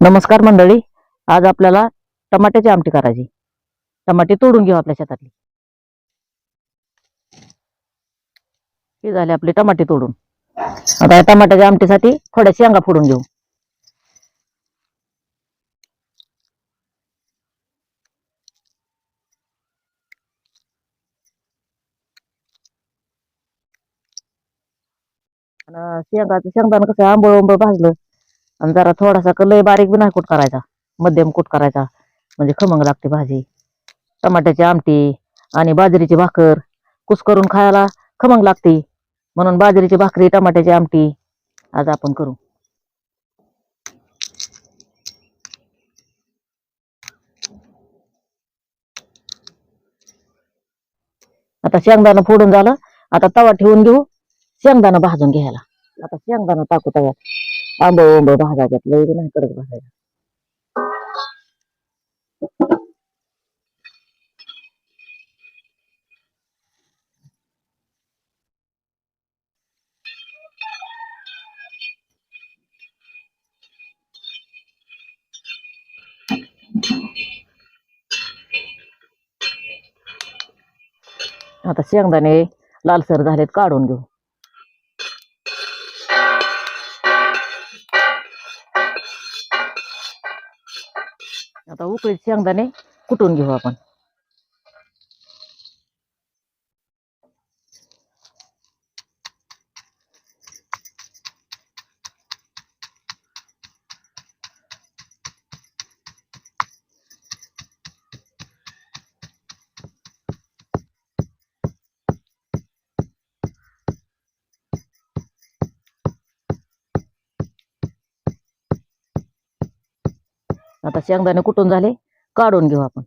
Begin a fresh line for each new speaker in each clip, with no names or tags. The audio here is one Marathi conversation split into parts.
नमस्कार मंडळी. आज आपल्याला टमाट्याची आमटी करायची. टमाटे तोडून घेऊ आपल्या शेतातली. हे झाले आपले टमाटे तोडून. आता या टमाट्याच्या आमटीसाठी थोड्या शेंगा फोडून घेऊ. शेंगाचं शेंगदाणा कसं आंबळ आंबळ भाजलं. आणि जरा थोडासा क- लय बारीक बी नाही कुट करायचा. मध्यम कुट करायचा. म्हणजे खमंग लागते भाजी. टमाट्याची आमटी आणि बाजरीची भाकर. कुस करून खायला खमंग लागते. म्हणून बाजरीची भाकरी टमाट्याची आमटी आज आपण करू. आता शेंगदाणा फोडून झालं. आता तवा ठेवून घेऊ. शेंगदाणं भाजून घ्यायला. आता शेंगदाणं टाकू तव्यात. आंब आंब भाजायच्यात लई नाही कडक भाजायचं आता शेंगदाणे लालसर झालेत काढून घेऊ. आता उकळीत शेंगदाणे कुटून घेऊ आपण. आता शेंगदाणे कुठून झाले? काढून घेऊ आपण.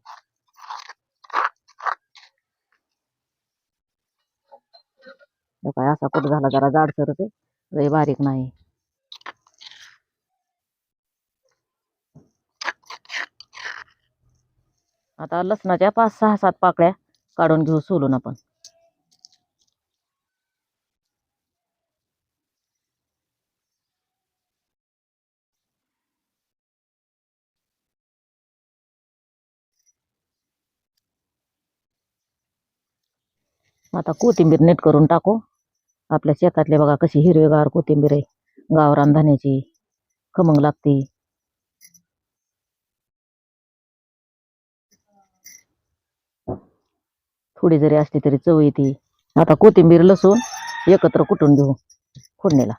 काय असा कुठ झाला जरा जाडसर ते लय बारीक नाही. आता लसणाच्या पाच सहा सात पाकळ्या काढून घेऊ सोलून आपण. आता कोथिंबीर नीट करून टाकू. आपल्या शेतातले बघा कशी हिरवेगार कोथिंबीर आहे. गावरान धान्याची खमंग लागते. थोडी जरी असली तरी चव येते. आता कोथिंबीर लसूण एकत्र कुटून घेऊ. फोडणीला.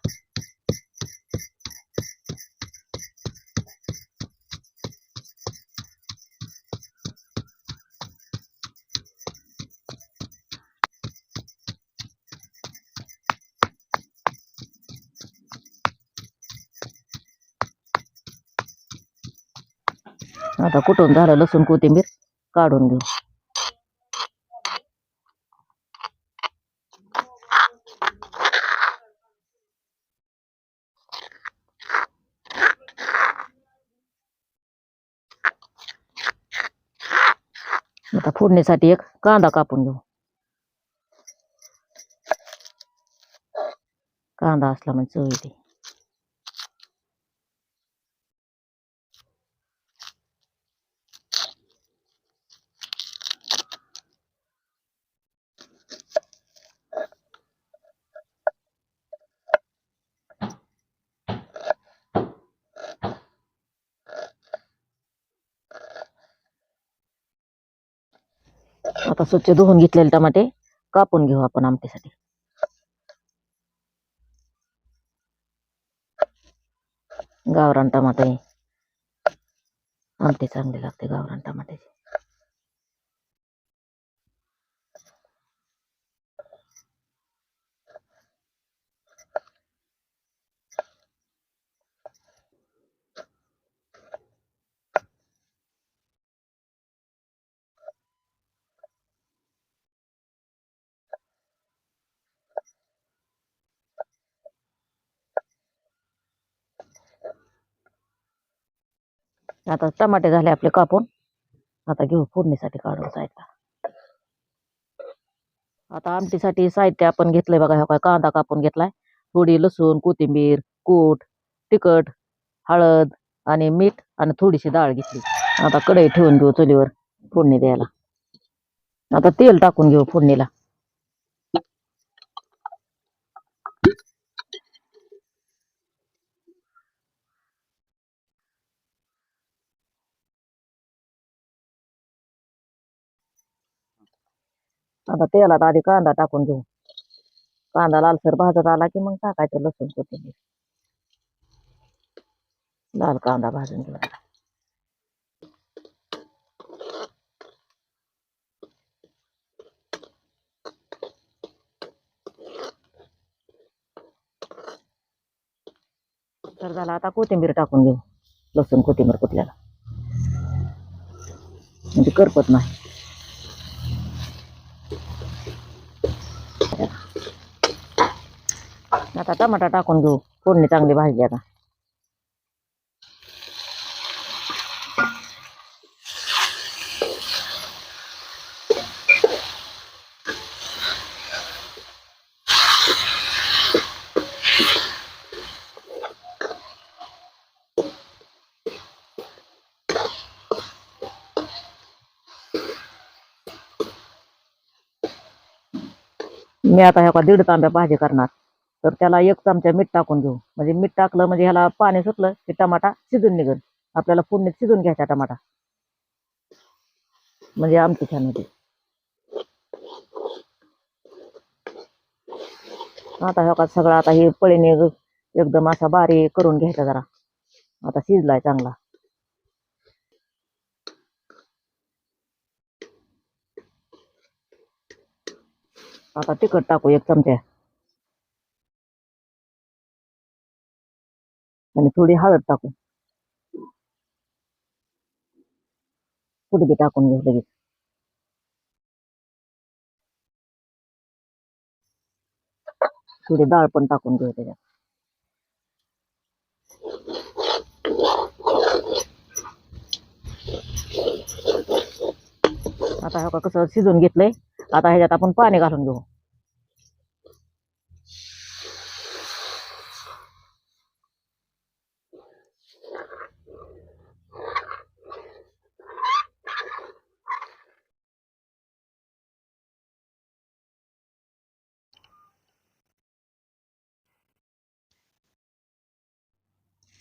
आता कुटून झालं लसूण कोथिंबीर काढून घेऊ आता फोडणीसाठी एक कांदा कापून घेऊ कांदा असला म्हणजे चव येते आता स्वच्छ धुवून घेतलेले टमाटे कापून घेऊ आपण आमटीसाठी. गावरान टमाटे. आमटी चांगली लागते गावरान टमाट्याची. आता टमाटे झाले आपले कापून. आता घेऊ फोडणीसाठी काढून साईडला आता आमटीसाठी साहित्य आपण घेतलंय बघा ह्या काय कांदा कापून घेतलाय. थोडी लसूण कोथिंबीर कूट तिखट हळद आणि मीठ आणि थोडीशी डाळ घेतली. आता कढई ठेवून घेऊ चुलीवर फोडणी द्यायला. आता तेल टाकून घेऊ फोडणीला. आता तेलात आधी कांदा टाकून घेऊ कांदा लालसर भाजत आला की मग टाकायचं लसूण कोथिंबीर लाल कांदा भाजून घेऊ आता. तर झाला आता कोथिंबीर टाकून घेऊ लसूण कोथिंबीर कुठल्याला म्हणजे करपत नाही आता टमाटा टाकून घेऊ फोडणी चांगली भाजली आता मी आता ह्या का दीड तांब्या भाजी करणार तर त्याला एक चमचा मीठ टाकून घेऊ. म्हणजे मीठ टाकलं म्हणजे ह्याला पाणी सुटलं की टमाटा शिजून निघेल आपल्याला फोडणीत शिजून घ्यायचा टमाटा. म्हणजे आमची छान होती. आता ह्या का सगळं आता हे पळीने एकदम असा बारीक करून घ्यायचा जरा. आता शिजलाय चांगला. आता तिखट टाकू एक चमचा. आणि थोडी हळद टाकू कुठबी टाकून घेऊ लगेच. थोडी डाळ पण टाकून घेऊ त्याच्यात. आता हे का कसं शिजून घेतलंय. आता ह्याच्यात आपण पाणी घालून घेऊ.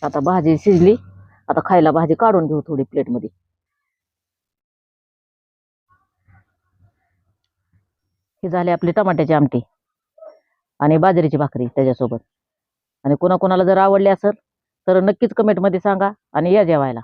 आता भाजी शिजली आता खायला भाजी काढून घेऊ थोडी प्लेटमध्ये. हे झाली आपली टमाट्याची आमटी आणि बाजरीची भाकरी त्याच्यासोबत. आणि कोणाकोणाला जर आवडली असेल तर नक्कीच कमेंटमध्ये सांगा आणि या जेवायला.